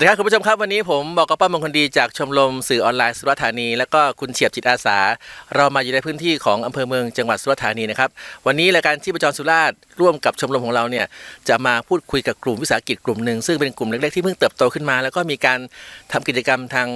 วัสดีครับคุณผู้ชมครับวันนี้ผมบอกกับป้ามงคลดีจากชมรมสื่อออนไลน์สุราษฎร์ธานี แล้วก็คุณเฉียบจิตอาสา เรามาอยู่ในพื้นที่ของอำเภอเมืองจังหวัดสุราษฎร์ธานีนะครับวันนี้รายการชีพจรสุราษฎร์ร่วมกับชมรมของเราเนี่ยจะมาพูดคุยกับกลุ่มวิสาหกิจกลุ่มหนึ่งซึ่งเป็นกลุ่มเล็กๆที่เพิ่งเติบโตขึ้นมา แล้วก็มีการทำกิจกรรมทาง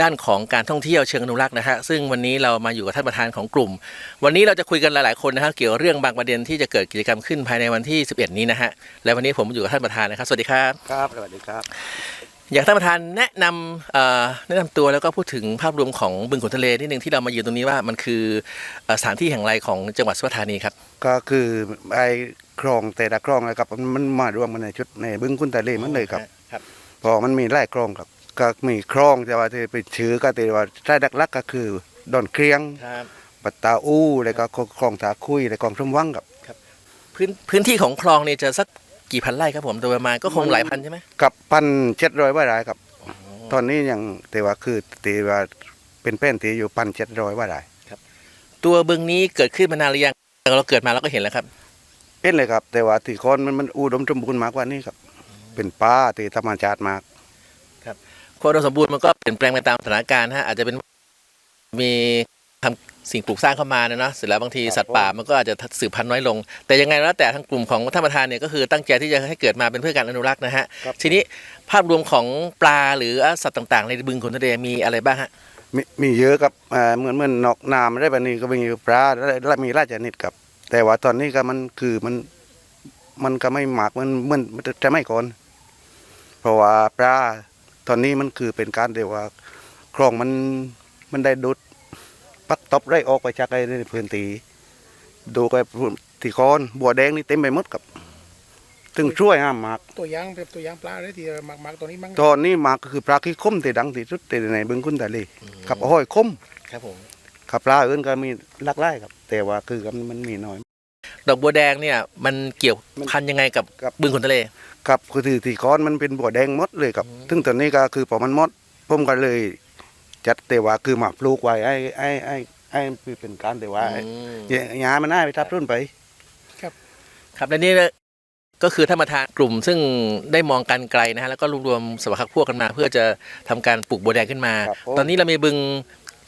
ด้านของการท่องเที่ยวเชิงอนุรักษ์นะฮะซึ่งวันนี้เรามาอยู่กับท่านประธานของกลุ่ม วันนี้เราจะคุยกันหลายๆคนนะครับเกี่ยวกับเรื่องบางประเด็นที่จะเกิดกิจกรรมขึ้นภายในวันที่ 11 นี้นะฮะและวันนี้ผมอยู่กับท่านประธานนะครับสวัสดีครับครับสวัสดีครับ อยากให้ท่านประธานแนะนำเอ่อแนะนำตัวแล้วก็พูดถึงภาพรวมของบึงขุนทะเลนิดนึงที่เรามายืนตรงนี้ว่ามันคือเอ่อสถานที่แห่งไรของจังหวัดสุราษฎร์ธานีครับก็คือไอ้คลองแต่ละคลองนะครับมันมันมารวมกันในชุดในบึงคุณตะเลมันเลยครับครับเพอมันมีหลายคลองครับ ก็มีคลองแต่ว่าที่ไปชื่อก็แต่ว่าใต้หลักๆก็คือดอนเครียงครับปัตตาอู้แล้วก็คลองตาคุยแล้วคลองชมวังครับพื้นพื้นที่ของคลองเนี่ยจะสัก กี่พันไร่ครับผมโดยประมาณก็คงหลายพันใช่ไหมกับพันเจ็ดร้อยว่ารายครับ ตอนนี้ยังแต่ว่าคือตีว่าเป็นแป้นตีอยู่พันเจ็ดร้อยว่ารายตัวบึงนี้เกิดขึ้นมานานหรือยังเราเกิดมาเราก็เห็นแล้วครับเป็นเลยครับ แต่ว่าที่คนมันมันอุดมสมบูรณ์มากกว่านี้ครับ เป็นป่าที่ธรรมชาติมากความอุดมสมบูรณ์มันก็เปลี่ยนแปลงไปตามสถานการณ์ฮะอาจจะเป็นมี ทำสิ่งปลูกสร้างเข้ามาเนยเนาะเสร็จแล้วบางทีครับสัตว์ป่ามันก็อาจจะสืบพันธุ์น้อยลง แต่ยังไงแล้วแต่ทางกลุ่มของท่านประธานเนี่ยก็คือตั้งใจที่จะให้เกิดมาเป็นเพื่อการอนุรักษ์นะฮะครับทีนี้ภาพรวมของปลาหรือสัตว์ต่าง ๆ ในบึงขุนทะเลมีอะไรบ้างฮะมีมีเยอะครับอ่าเหมือนเหมือนนอกน้ำได้แบบนี้ก็มีปลาและและมีราชนิดครับ แต่ว่าตอนนี้ก็มันคือมันมันก็ไม่หมากมันเหมือนมันจะไม่ก่อนเพราะว่าปลาตอนนี้มันคือเป็นการเดียวว่าคลองมันมันได้ดุด ปักตบได้ออกไปจากไอ้ในพื้นที่ดูไปที่คอนบัวแดงนี่เต็มไปหมดครับถึงช่วยห้ามหมากตัวอย่างแบบตัวอย่างปลาเลยที่หมักหมักตัวนี้มั้งตอนนี้หมากก็คือปลาขี้คมที่ดังที่สุดในบึงคุณตาลีกับห้อยคมครับผมขับปลาอื่นก็มีหลากหลายครับ แต่ว่าคือมันมันมีน้อย ดอกบัวแดงเนี่ย มันเกี่ยวพันยังไงกับครับบึงขุนทะเลครับคือที่ที่คอนมันเป็นบัวแดงหมดเลยครับซึ่งตอนนี้ก็คือพอมันหมดผมก็เลย จัดแต่ว่าคือหมาปลูกไว้ไอ้ไอ้ไอ้ไอ้เป็นการแต่ว่าไอ้อืมหญ้ามันน่าไปทับรุ่นไป ครับและนี่ก็คือท่านประธานกลุ่ม ซึ่งได้มองกันไกลนะฮะแล้วก็รวบรวมสมาชิกพวกกันมา เพื่อจะทำการปลูกบัวแดงขึ้นมา ครับผม ตอนนี้เรามีบึง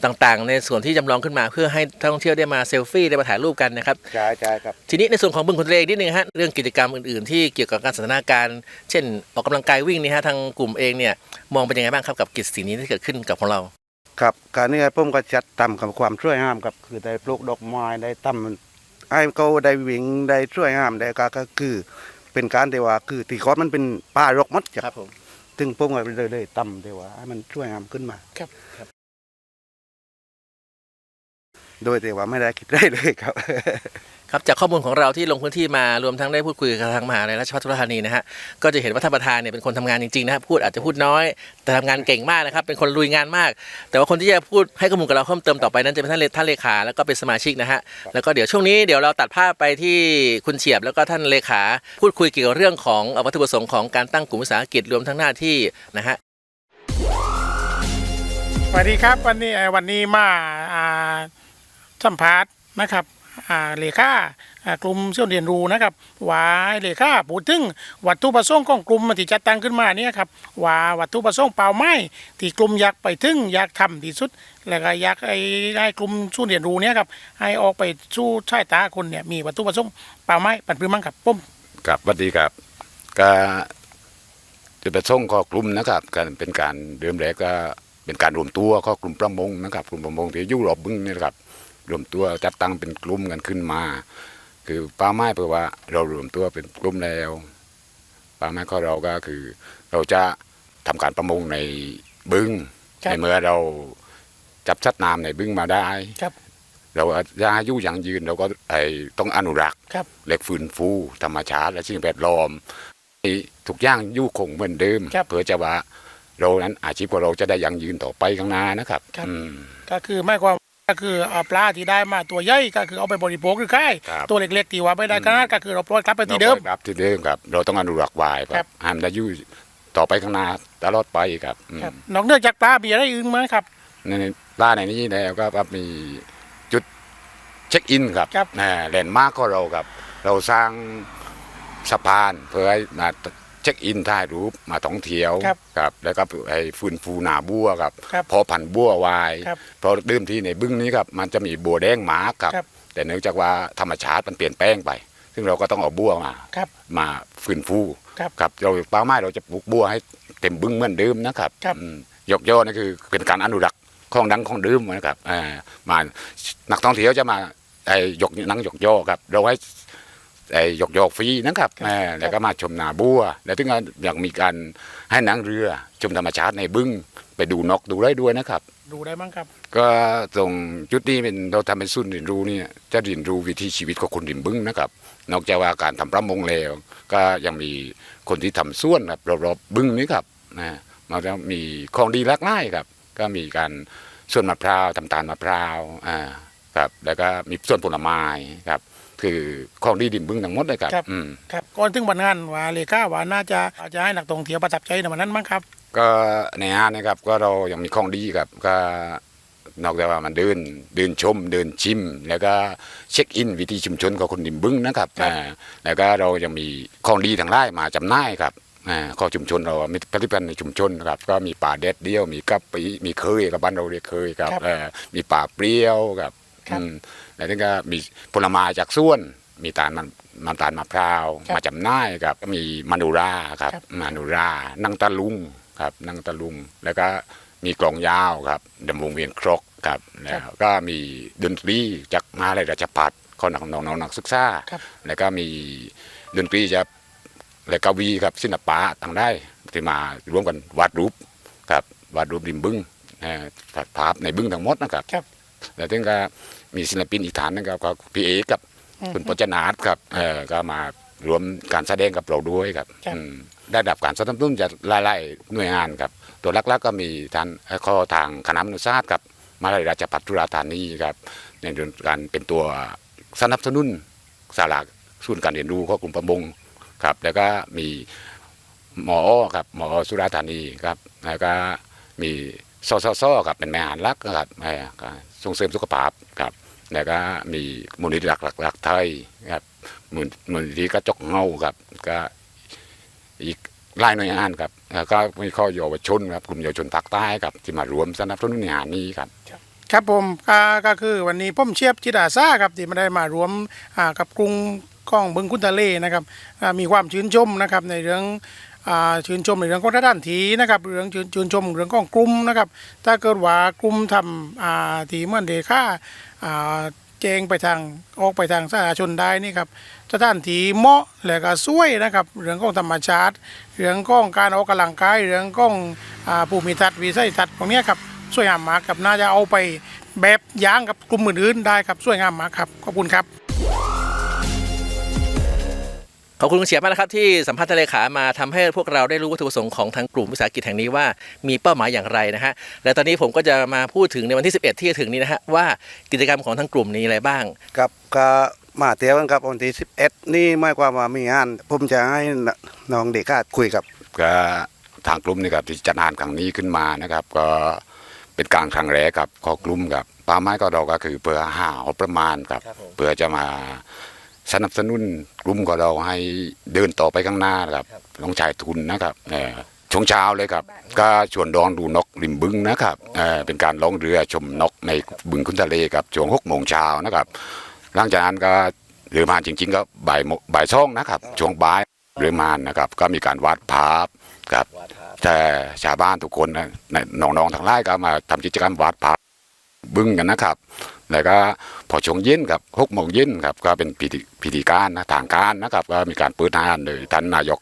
ต่างๆ ในส่วนที่จำลองขึ้นมา เพื่อให้นักท่องเที่ยวได้มาเซลฟี่ได้มาถ่ายรูปกันนะครับ ใช่ใช่ครับ ทีนี้ในส่วนของบึงขุนทะเลนิดนึงฮะเรื่องกิจกรรมอื่นๆ ที่เกี่ยวกับการสันทนาการเช่น ออกกำลังกายวิ่งนี่ฮะทางกลุ่มเองเนี่ยมองเป็นยังไงบ้างครับกับกิจสิ่งนี้ที่เกิดขึ้นกับของเรา ครับการนี้ผมก็จัดทำกับความช่วยห้ามครับคือได้ปลูกดอกไม้ได้ทำให้เขาได้วิ่งได้ช่วยห้ามได้ก็ก็คือ เป็นการแต่ว่าคือที่คอนมันเป็นป่ารกหมัดจ้ะครับผมถึงผมก็เลยเลยต่ำแต่ว่าให้มันช่วยงามขึ้นมาครับ โดยแต่ว่าไม่ได้คิดได้เลยครับ ครับจากข้อมูลของเราที่ลงพื้นที่มารวมทั้งได้พูดคุยกับทางมหาลัยราชภัฏสุราษฎร์ธานีนะฮะก็จะเห็นว่าท่านประธานเนี่ยเป็นคนทำงานจริงๆนะฮะพูดอาจจะพูดน้อย แต่ทำงานเก่งมากนะครับเป็นคนลุยงานมาก แต่ว่าคนที่จะพูดให้ข้อมูลกับเราเพิ่มเติมต่อไปนั้นจะเป็นท่านเลท่านเลขาแล้วก็เป็นสมาชิกนะฮะแล้วก็เดี๋ยวช่วงนี้เดี๋ยวเราตัดภาพไปที่คุณเฉียบแล้วก็ท่านเลขาพูดคุยเกี่ยวกับเรื่องของวัตถุประสงค์ของการตั้งกลุ่มวิสาหกิจรวมทั้งหน้าที่นะฮะสวัสดีครับวันนี้เอ่อวันนี้มาอ่า สัมภาษณ์นะครับเลขาอ่ากลุ่มเชี่ยวเรียนรู้นะครับว่าเลขาพูดถึงวัตถุประสงค์ของกลุ่มที่จัดตั้งขึ้นมาเนี่ยครับว่าวัตถุประสงค์เป้าหมายที่กลุ่มอยากไปถึงอยากทำที่สุด แล้วก็อยากให้ให้กลุ่มสู้เรียนรู้เนี่ยครับให้ออกไปสู้ชายตาคนเนี่ยมีวัตถุประสงค์เป้าหมายปันพื้นมั่งครับผมครับสวัสดีครับก็จะไปส่งข้อกลุ่มนะครับการเป็นการเดิมแรกก็เป็นการรวมตัวข้อกลุ่มประมงนะครับกลุ่มประมงที่อยุโรปบึงนี่นะครับ รวมตัวจัดตั้งเป็นกลุ่มกันขึ้นมา คือเป้าหมายเพื่อว่าเรารวมตัวเป็นกลุ่มแล้วเป้าหมายของเราก็คือ เราจะทำการประมงในบึงครับในเมื่อเราจับชัดน้ำในบึงมาได้ครับเราจะอายุยังยืนเราก็ไอต้องอนุรักษ์ครับเล็กฟื้นฟูธรรมชาติ และสิ่งแวดล้อมให้ทุกอย่างอยู่คงเหมือนเดิมครับเพื่อจะว่าเรานั้นอาชีพของเราจะได้ยังยืนต่อไปข้างหน้านะครับครับอืมก็คือไม่ความ ก็คือเอาปลาที่ได้มาตัวใหญ่ก็คือเอาไปบริโภคหรือค่ายครับตัวเล็กๆที่ว่าไม่ได้ขนาดก็คือเราปล่อยกลับไปที่เดิมราก็ครับที่เดิมครับ เราต้องอนุรักษ์ไว้คครัรับบห้ามได้อยู่ต่อไปข้างหน้าตลอดไปครับอืมครับนอกเหนือจากปลามีอะไรอื่นไหมครับในร้านในนี้แล้วก็ครับมีจุดเช็คอินครับครับนะแลนด์มาร์กของเราครับ เราสร้างสะพานเพื่อให้มา เช็คอินถ่ายรูปมาท่องเที่ยวครับครับแล้วก็ไอ้ฟื้นฟูนาบัวครับครับพอพันธุ์บัววายครับเพราะเดิมทีในบึ้งนี้ครับมันจะมีบัวแดงหมาครับ ครับ แต่เนื่องจากว่าธรรมชาติมันเปลี่ยนแปลงไป ซึ่งเราก็ต้องเอาบัวมา ครับ มาฟื้นฟูครับครับเราเป้าหมายเราจะปลูกบัวให้เต็มบึ้งเหมือนเดิมนะครับครับอืมยกย่อนั่นคือเป็นการอนุรักษ์ของดังของเดิมนะครับอ่ามานักท่องเที่ยวจะมาไอ้ยกนังยกย่อครับ เราให้ ไอ้ยกย่อฟรีนะครับอ่าแล้วก็มาชมนาบัว แล้วถึงอยากมีการให้นังเรือชมธรรมชาติในบึ้งไปดูนกดูไรด้วยนะครับ ดูได้มั้งครับ ก็ตรงจุดนี้เป็นเราทำเป็นศูนย์เรียนรู้เนี่ยจะเรียนรู้วิถีชีวิตของคนริมบึ้งนะครับ นอกจากว่าการทำประมงแล้วก็ยังมีคนที่ทำส่วนครับรอบๆบึ้งนี้ครับนะมันจะมีของดีหลากหลายครับ ก็มีการส่วนมะพร้าวทำตาลมะพร้าวอ่าครับแล้วก็มีส่วนผลไม้ครับ คือของดีริมบึ้งทั้งหมดเลยครับครับอืมครับก่อนถึงวันงานว่าเลขาว่าน่าจะอาจจะให้นักท่องเที่ยวประทับใจในวันนั้นมั้งครับ ก็ในงานนะครับก็เรายังมีของดีครับก็นอกจากว่ามันเดินเดินชมเดินชิม แล้วก็เช็คอินวิถีชุมชนของคนดิมบึ้งนะครับครับอ่าแล้วก็เรายังมีของดีทางไร่มาจำหน่ายครับอ่าของชุมชนเรามีผลิตภัณฑ์ในชุมชนนะครับ ก็มีป่าเด็ดเดียว มีกะปิมีเคยกับบ้านเราเรียกเคยครับครับ เอ่อมีป่าเปรี้ยวครับครับอืม แล้วก็มีผลไม้จากส่วน มีตาลมันน้ำตาลมะพร้าวครับมาจำหน่ายครับก็มีมานูราครับครับมานูรานั่งตะลุงครับนั่งตะลุง แล้วก็มีกลองยาวครับดำวงเวียนครกครับแล้วก็มีดนตรีจากมหาลัยราชภัฏของน้องน้องนักศึกษาครับแล้วก็มีดนตรีจากและกวีครับศิลปะต่างได้ที่มาร่วมกันวาดรูปครับวาดรูปริมบึ้งเอ่อภาพในบึ้งทั้งหมดนะครับครับ แล้วถึงก็มีศิลปินอีกฐานหนึงครับก็พี่เอกกับอืมคุณปจนาทครับเออก็มารวมการแสดงกับเราด้วยครับครับอืมได้ดับการสนับสนุนจากหลายๆหน่วยงานครับ ตัวหลักๆก็มีทางเอ่อข้อทางคณะมนุษยศาสตร์กับมหาวิทยาลัยราชภัฏจุฬาธานีครับในเรื่องการเป็นตัวสนับสนุนสาราศูนย์การเรียนรู้ของกลุ่มประมงครับ แล้วก็มีหมอครับหมอสุราษฎร์ธานีครับแล้วก็มี สสสครับเป็นแม่อาหารลักครับเอ่ส่งเสริมสุขภาพครับแล้วก็มีมูลนิธิหลักหลักหลักไทยครับมูลมูลนิธิกระจกเงาครับ ก็อีกหลายหน่วยงานครับแล้วก็มีข้อเยาวชนครับกลุ่มเยาวชนภาคใต้ครับที่มารวมสนับสนุนงานนี้ครับครับผมก็ก็คือวันนี้ผมเชียบจิตอาสาครับที่มาได้มารวมกับกรุงก้องบึงคุนทะเลนะครับมีความชื่นชมนะครับในเรื่อง ชื่นชมในเรื่องของด้านทีนะครับเรื่องชื่นชื่นชมเรื่องของกลุ่มนะครับ ถ้าเกิดว่ากลุ่มทำอาที่เมื่อเดค่าอ่าแจงไปทางออกไปทางสาธารณชนได้นี่ครับสถานที่เหมาะและก็สวยนะครับเรื่องของธรรมชาติ เรื่องของการออกกำลังกายเรื่องของอาภูมิทัศน์วิสัยทัศน์พวกนี้ครับสวยงามมากครับน่าจะเอาไปแบบย่างกับกลุ่มอื่นๆได้ครับสวยงามมากครับขอบคุณครับ ขอบคุณคุณเฉียบมากนะครับที่สัมภาษณ์ทานเลขามาทำให้พวกเราได้รู้วัตถุประสงค์ของทางกลุ่มวิสาหกิจแห่งนี้ว่ามีเป้าหมายอย่างไรนะฮะและตอนนี้ผมก็จะมาพูดถึงในวันที่ 11 ที่จะถึงนี้นะฮะว่ากิจกรรมของทั้งกลุ่มนี้อะไรบ้างครับก็มาเที่ยวกันครับวันที่สิบเอ็ดนี่หมายความว่ามีงานผมจะให้น้องเด็กก็คุยกับก็ทางกลุ่มนี่ครับที่จัดงานครั้งนี้ขึ้นมานะครับ ก็เป็นการครั้งแรกครับของกลุ่มครับป่าไม้ก็เราก็คือเพื่อหางบประมาณครับครับผมเพื่อจะมา สนับสนุนกลุ่มของเราให้เดินต่อไปข้างหน้าครับต้องจ่ายทุนนะครับเอ่อช่วงเช้าเลยครับ ก็ชวนดองดูนกริมบึงนะครับเอ่อเป็นการล่องเรือชมนกในบึงคุณทะเลครับช่วงหกโมงเช้านะครับหลังจากนั้นก็เรือมาจริง ๆ ก็บ่ายโมบ่ายช่องนะครับช่วงบ่ายเรือมานะครับ ก็มีการวาดภาพครับแต่ชาวบ้านทุกคนนะน้องๆทางไร่ก็มาทำกิจกรรมวาดภาพบึ้งกันนะครับ แล้วก็พอช่วงเย็นครับหกโมงเย็นครับก็เป็นพิธีพิธีการนะทางการนะครับก็มีการเปิดงานโดยท่านนายก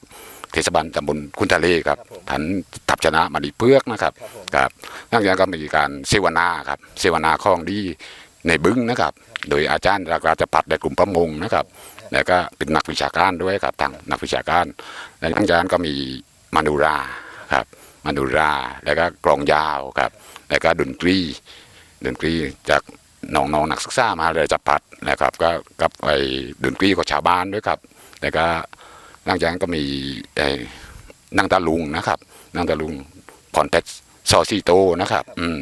เทศบาลตำบลคุณทะเลครับท่านทับชนะมาดีเพือกนะครับครับหลังจากนั้นก็มีการเสวนาครับเสวนาข้องดีในบึ้งนะครับ โดยอาจารย์รักราชพัฒน์และกลุ่มประมงนะครับ แล้วก็เป็นนักวิชาการด้วยครับทางนักวิชาการและหลังจากนั้นก็มีมานูราครับมานูราแล้วก็กลองยาวครับ แล้วก็ดนตรีดนตรีจาก น้องๆนักศึกษามาเลยจะพัดนะครับก็กับไอ้ดนตรีของชาวบ้านด้วยครับ แล้วก็หลังจากนั้นก็มีไอ้นั่งตาลุงนะครับนั่งตาลุงคอนเทสซอซีโตนะครับ อืม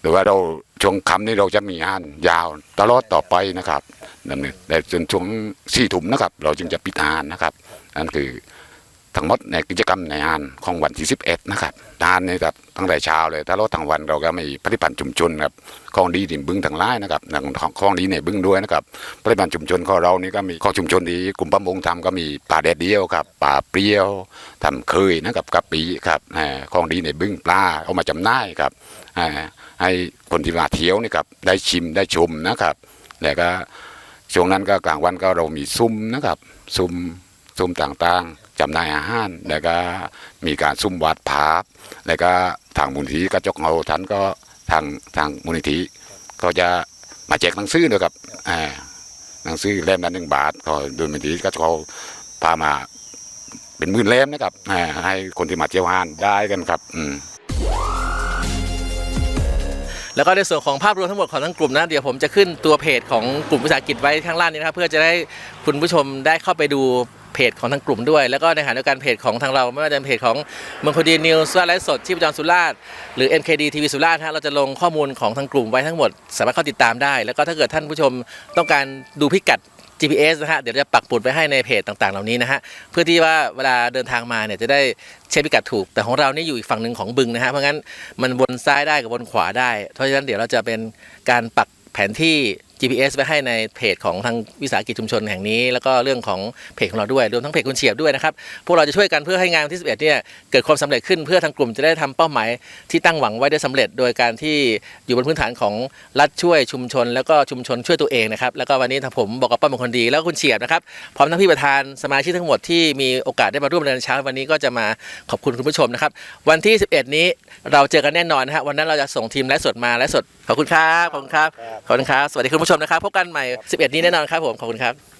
หรือว่าเราช่วงคำนี้เราจะมีงานยาวตลอดต่อไปนะครับดำเนินแต่จนช่วงสี่ถุ่มนะครับ เราจึงจะปิดงานนะครับนั่นคือ ทั้งหมดในกิจกรรมในงานของวันที่11นะครับงานนี่ครับตั้งแต่เช้าเลยถ้าเราทั้งวันเราก็มีปฏิบัติชุมชนครับของดีดินบึงทั้งหลายนะครับของของดีในบึงด้วยนะครับปฏิบัติชุมชนของเรานี่ก็มีของชุมชนที่กลุ่มประมงทำก็มีปลาแดดเดียวครับปลาเปรี้ยวทำเคยนะครับกะปิครับของดีในบึงปลาเอามาจำหน่ายครับให้คนที่มาเที่ยวนี่ครับได้ชิมได้ชมนะครับแล้วก็ช่วงนั้นก็กลางวันก็เรามีซุ้มนะครับซุ้มซุ้มต่างๆ จำหน่ายอาหาร แล้วก็มีการซุ้มวาดภาพ แล้วก็ทางมูลนิธิกระจกเงาท่านก็ทางทางมูลนิธิก็จะมาแจกหนังสือด้วยครับอ่าหนังสือเล่มละหนึ่งบาทก็ดยมูลนิธิก็เขาพามาเป็นหมื่นเล่มนะครับอ่าให้คนที่มาเที่ยวงานได้กันครับอืมแล้วก็ในส่วนของภาพรวมทั้งหมดของทั้งกลุ่มนะเดี๋ยวผมจะขึ้นตัวเพจของกลุ่มวิสาหกิจไว้ข้างล่างนี้นะครับเพื่อจะได้คุณผู้ชมได้เข้าไปดู เพจของทางกลุ่มด้วย แล้วก็ในขณะเดียวกันเพจของทางเรา ไม่ว่าจะเป็นเพจของเมืองคดีนิวส์ไลฟ์สดชีพจรสุราษฎร์หรือ MKD TV สุราษฎร์ฮะเราจะลงข้อมูลของทางกลุ่มไว้ทั้งหมด สามารถเข้าติดตามได้ แล้วก็ถ้าเกิดท่านผู้ชมต้องการดูพิกัด GPS นะฮะเดี๋ยวจะปักปุดไว้ให้ในเพจต่างๆ เหล่านี้นะฮะเพื่อที่ว่าเวลาเดินทางมาเนี่ยจะได้เช็คพิกัดถูก แต่ของเรานี่อยู่อีกฝั่งหนึ่งของบึงนะฮะเพราะงั้นมันวนซ้ายได้กับวนขวาได้ เพราะฉะนั้นเดี๋ยวเราจะเป็นการปักแผนที่ GPS ไว้ให้ในเพจของทางวิสาหกิจชุมชนแห่งนี้ แล้วก็เรื่องของเพจของเราด้วยรวมทั้งเพจคุณเฉียบด้วยนะครับพวกเราจะช่วยกันเพื่อให้งานวันที่11เนี่ยเกิดความสำเร็จขึ้นเพื่อทางกลุ่มจะได้ทำเป้าหมายที่ตั้งหวังไว้ได้สำเร็จ โดยการที่อยู่บนพื้นฐานของรัฐช่วยชุมชน แล้วก็ชุมชนช่วยตัวเองนะครับแล้วก็วันนี้ทางผมบอกกับป้าเป็นคนดี แล้วคุณเฉียบนะครับพร้อมทั้งพี่ประธานสมาชิกทั้งหมดที่มีโอกาสได้มาร่วมในเช้าวันนี้ก็จะมาขอบคุณคุณผู้ชมนะครับวันที่ 11 นี้เราเจอกันแน่นอนนะฮะวันนั้นเราจะส่งทีมไลฟ์สดมาไลฟ์สด ขอบคุณครับขอบคุณครับขอบคุณครับสวัสดีคุณผู้ชมนะครับพบกันใหม่ 11 นี้แน่นอนครับผมขอบคุณครับ